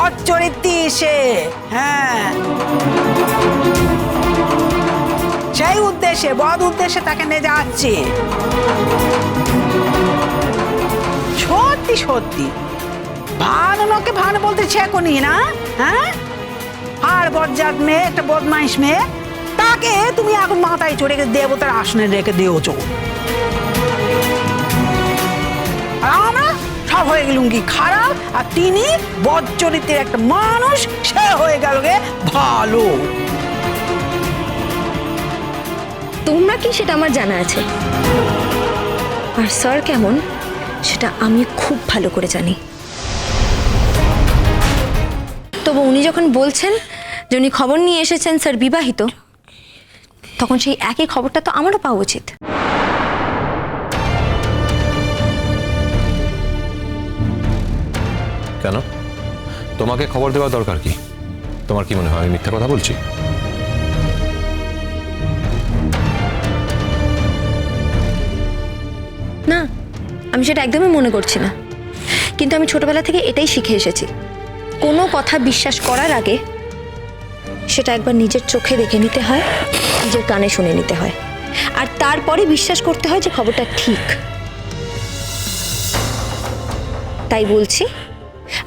বদ চরিত্রী সে হ্যাঁ। সেই উদ্দেশ্যে, বদ উদ্দেশ্যে তাকে নিয়ে সত্যি সত্যি। ভানুকে ভানু বলতে ছেকনি না হ্যাঁ? আর বজ্জাত মেয়ে, একটা বদমাইশ মেয়ে, তাকে তুমি এখন মাথায় চড়ে দেবতার আসনে রেখে দিয়েছ। আর হয়ে গেলুম কি খারাপ, আর তিনি বদ চরিত্রের একটা মানুষ, সে হয়ে গেল গে ভালো। তোমরা কি সেটা আমার জানা আছে? আর স্যার কেমন? সেটা আমি খুব ভালো করে জানি। তবু উনি যখন বলছেন যে উনি খবর নিয়ে এসেছেন স্যার বিবাহিত, তখন সেই একই খবরটা তো আমারও পাওয়া উচিত। কেন? তোমাকে খবর দেওয়া দরকার কি? তোমার কি মনে হয় আমি মিথ্যা কথা বলছি? না, আমি সেটা একদমই মনে করছি না। কিন্তু আমি ছোটবেলা থেকে এটাই শিখে এসেছি। কোনো কথা বিশ্বাস করার আগে সেটা একবার নিজের চোখে দেখে নিতে হয়, নিজের কানে শুনে নিতে হয়। আর তারপরে বিশ্বাস করতে হয় যে খবরটা ঠিক। তাই বলছি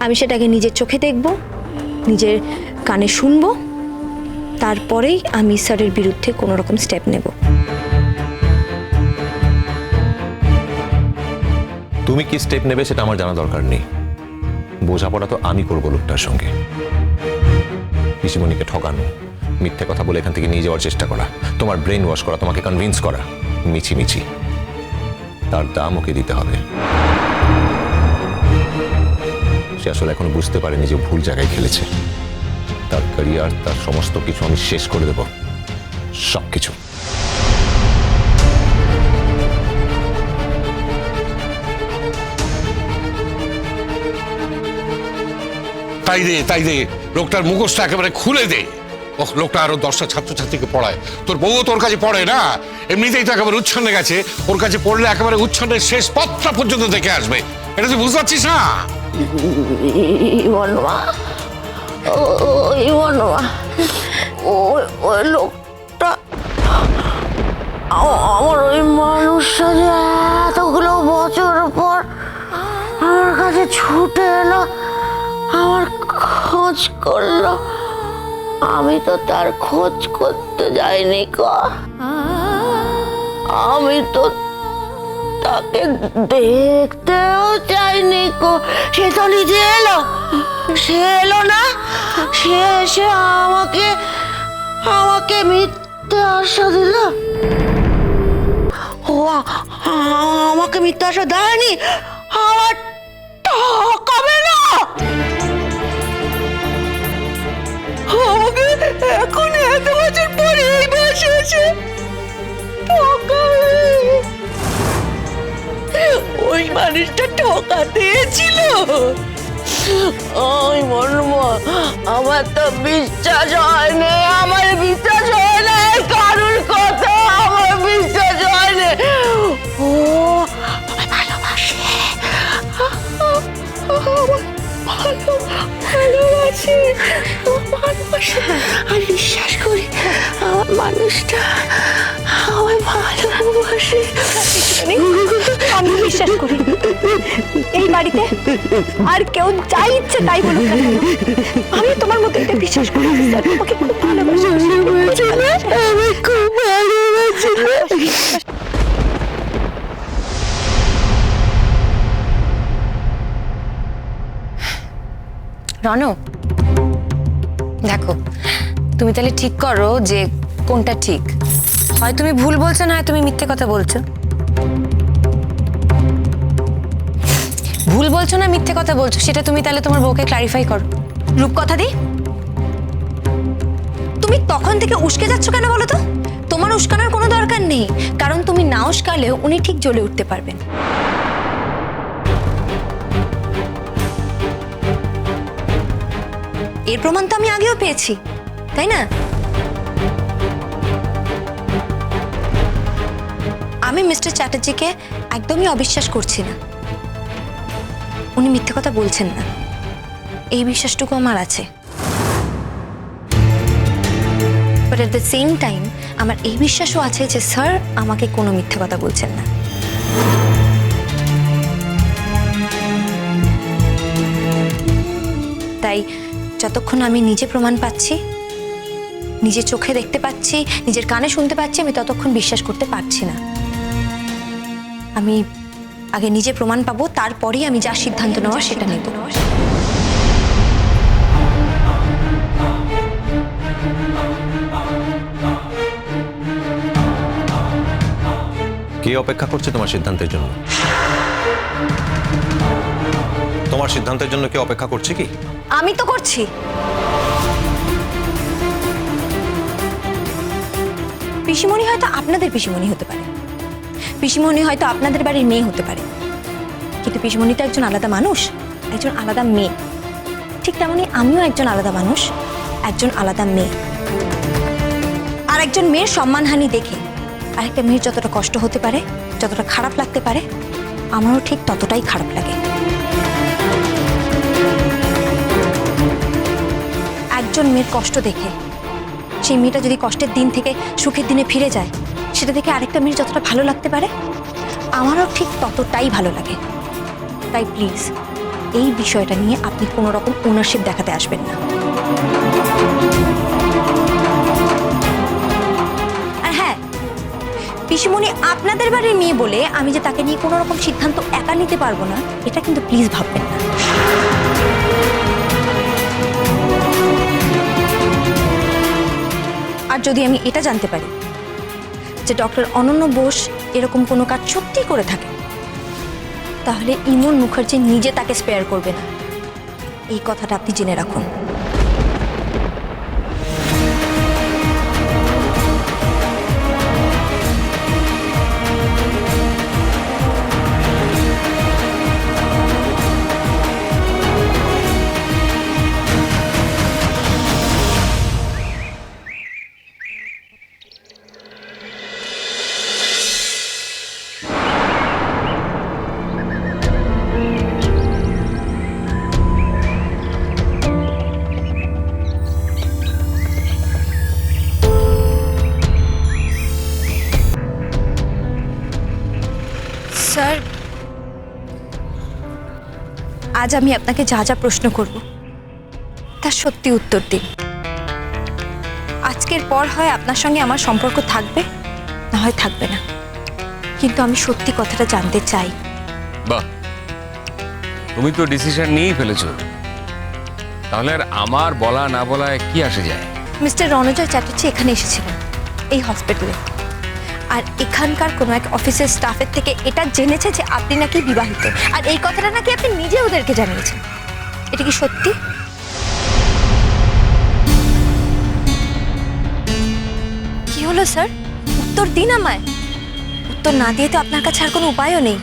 আমি সেটাকে নিজের চোখে দেখব, নিজের কানে শুনব, তারপরেই আমি স্যারের বিরুদ্ধে কোনো রকম স্টেপ নেব। তুমি কি স্টেপ নেবে সেটা আমার জানা দরকার নেই। বোঝাপড়া তো আমি করব লোকটার সঙ্গে। পিসিমণিকে ঠকানো, মিথ্যে কথা বলে এখান থেকে নিয়ে যাওয়ার চেষ্টা করা, তোমার ব্রেন ওয়াশ করা, তোমাকে কনভিন্স করা মিছি মিছি তার দাম ওকে দিতে হবে। সে আসলে এখনও বুঝতে পারেনি যে ভুল জায়গায় খেলেছে। তার ক্যারিয়ার তার সমস্ত কিছু আমি শেষ করে দেব। সব কিছু তাই দে তাই দে। লোকটার মুখোশটা একেবারে খুলে দে। ও লোকটা আরও দশটা ছাত্রছাত্রীকে পড়ায়। তোর বউ তোর কাছে পড়ে না? এমনিতেই তো একেবারে উচ্ছন্নে গেছে। ওর কাছে পড়লে একেবারে উচ্ছন্নের শেষ পথটা পর্যন্ত দেখে আসবে। এটা তুই বুঝতে পারছিস না? ইমনমা, ও, ইমনমা ওই ওই লোকটা আমার ওই মানুষটা যে এতগুলো বছর পর আমার কাছে ছুটে এলো, আমার খোঁজ করল। আমি তো তার খোঁজ করতে যাইনি ক আমি তো তাকে দেখতেও চাইনি কো। সে তো নিজে এলো। সে এলো না। সে এসে আমাকে আমাকে মিথ্যে আশা দিল। আমাকে মিথ্যে আশা দেয়নি। আমার ঠকাবে না। এখন এত বছর পরে এই বয়সে এসে ওই মানুষটা ঠকাতে ছিল ওই মর্মা, আমার তো বিশ্বাস হয় না, আমার বিশ্বাস হয় না, কারুর কথা আমার বিশ্বাস হয় না। ও, ভালোবাসে। ভালো ভালোবাসে। আমি বিশ্বাস করি, আমার মানুষটা আমায় ভালোবাসে। বিশ্বাস করি। এই বাড়িতে আর কেউ যাই ইচ্ছে তাই বলুক আমি তোমার মতো এটা বিশ্বাস করি তোমাকে খুব ভালোবাসি। আমি খুব ভালোবাসি রণ দেখো তুমি তাহলে ঠিক করো যে কোনটা ঠিক। হয় তুমি ভুল বলছো না হয় তুমি মিথ্যে কথা বলছো। বলছো না মিথ্যে কথা বলছো? সেটা তুমি তাহলে তোমার বউকে ক্লারিফাই করো। রূপকথা দি। তুমি তখন থেকে উস্কে যাচ্ছ কেন বলো তো? তোমার উস্কানোর কোনো দরকার নেই। কারণ তুমি না উস্কালেও উনি ঠিক জ্বলে উঠতে পারবেন। এর প্রমাণ তো আমি আগেও পেয়েছি, তাই না? আমি মিস্টার চ্যাটার্জিকে একদমই অবিশ্বাস করছি না। উনি মিথ্যে কথা বলছেন না। এই বিশ্বাসটুকু আমার আছে। But at the same time আমার এই বিশ্বাসও আছে যে স্যার আমাকে কোনো মিথ্যে কথা বলছেন না। তাই যতক্ষণ আমি নিজে প্রমাণ পাচ্ছি নিজের চোখে দেখতে পাচ্ছি, নিজের কানে শুনতে পাচ্ছি, আমি ততক্ষণ বিশ্বাস করতে পারছি না। আমি আগে নিজে প্রমাণ পাবো তারপরেই আমি যা সিদ্ধান্ত নেওয়া সেটা নেব। কে অপেক্ষা করছে তোমার সিদ্ধান্তের জন্য? তোমার সিদ্ধান্তের জন্য কে অপেক্ষা করছে কি? আমি তো করছি। পিসিমণি হয়তো আপনাদের পিসিমণি হতে পারে। পিসিমণি হয়তো আপনাদের বাড়ির মেয়ে হতে পারে। কিন্তু পিসিমণি তো একজন আলাদা মানুষ, একজন আলাদা মেয়ে। ঠিক তেমনই আমিও একজন আলাদা মানুষ, একজন আলাদা মেয়ে। আর একজন মেয়ের সম্মানহানি দেখে আরেকটা মেয়ের যতটা কষ্ট হতে পারে, যতটা খারাপ লাগতে পারে, আমারও ঠিক ততটাই খারাপ লাগে। একজন মেয়ের কষ্ট দেখে, সেই মেয়েটা যদি কষ্টের দিন থেকে সুখের দিনে ফিরে যায় সেটা দেখে আরেকটা মেয়ের যতটা ভালো লাগতে পারে, আমারও ঠিক ততটাই ভালো লাগে। তাই প্লিজ এই বিষয়টা নিয়ে আপনি কোনো রকম ওনারশিপ দেখাতে আসবেন না। আর হ্যাঁ পিসিমণি আপনাদের বাড়ির মেয়ে বলে আমি যে তাকে নিয়ে কোনো রকম সিদ্ধান্ত একা নিতে পারব না, এটা কিন্তু প্লিজ ভাববেন না। আর যদি আমি এটা জানতে পারি যে ডক্টর অনন্য বোস এরকম কোনো কাজ সত্যি করে থাকে। তাহলে ইমন মুখার্জি নিজে তাকে স্পেয়ার করবে না। এই কথাটা আপনি জেনে রাখুন। আজ আমি আপনাকে যা যা প্রশ্ন করব তার সত্যি উত্তর দিন। আজকের পর হয় আপনার সঙ্গে আমার সম্পর্ক থাকবে না হয় থাকবে না। কিন্তু আমি সত্যি কথাটা জানতে চাই। বাহ। তুমি তো ডিসিশন নিয়েই ফেলেছো। তাহলে আর আমার বলা না বলায় কি আসে যায়? মিস্টার রণজয় চ্যাটার্জি এখানে এসেছিলেন এই হসপিটালে আর এখানকার কোনো এক অফিসের স্টাফের থেকে এটা জেনেছে যে আপনি নাকি বিবাহিত। আর এই কথাটা নাকি আপনি নিজে ওদেরকে জানিয়েছেন। এটা কি সত্যি? কি হলো, স্যার? উত্তর দিন আমায়। উত্তর না দিয়ে তো আপনার কাছে আর কোনো উপায়ও নেই।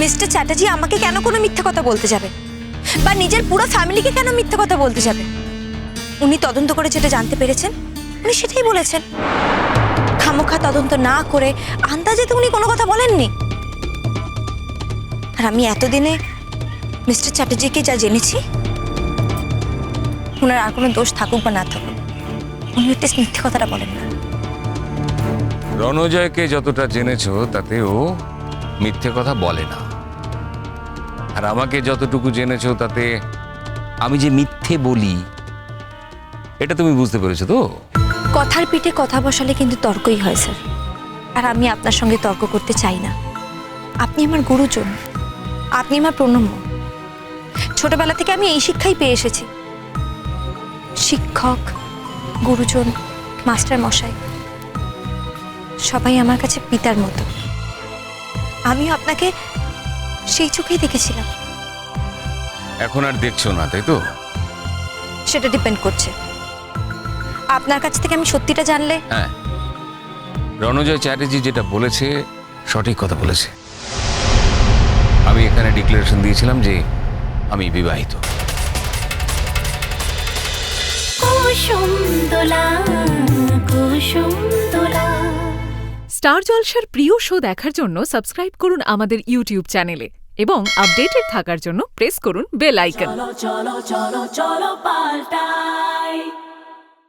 মিস্টার চ্যাটার্জি আমাকে কেন কোনো মিথ্যে কথা বলতে যাবে? বা নিজের পুরো ফ্যামিলিকে কেন মিথ্যে কথা বলতে যাবে? উনি তদন্ত করে যেটা জানতে পেরেছেন, উনি সেটাই বলেছেন। খামোখা তদন্ত না করে আন্দাজে তো উনি কোনো কথা বলেননি। আর আমি এতদিনে মিস্টার চ্যাটার্জিকে যা জেনেছি ওনার আর কোনো দোষ থাকুক বা না থাকুক, উনি একটু মিথ্যে কথাটা বলেন না। রণজয়কে যতটা জেনেছো তাতে ও মিথ্যে কথা বলে না। আর আমাকে যতটুকু জেনেছো, তাতে আমি যে মিথ্যে বলি, এটা তুমি বুঝতে পেরেছ তো? কথার পিঠে কথা বসালে কিন্তু তর্কই হয় স্যার। আর আমি আপনার সঙ্গে তর্ক করতে চাই না। আপনি আমার গুরুজন। আপনি আমার প্রণম্য। ছোটবেলা থেকে আমি এই শিক্ষাই পেয়ে এসেছি। শিক্ষক গুরুজন মাস্টার মশাই সবাই আমার কাছে পিতার মতো। আমিও আপনাকে সেই চোখেই দেখেছিলাম। এখন আর দেখছ না তাই তো? সেটা ডিপেন্ড করছে। আপনার কাছ থেকে আমি সত্যিটা জানলে? হ্যাঁ। রণজয় চ্যাটার্জি যেটা বলেছে সঠিক কথা বলেছে। আমি এখানে ডিক্লারেশন দিয়েছিলাম যে আমি বিবাহিত। স্টার জলসার প্রিয় শো দেখার জন্য সাবস্ক্রাইব করুন আমাদের ইউটিউব চ্যানেলে এবং আপডেটেড থাকার জন্য প্রেস করুন বেল আইকন।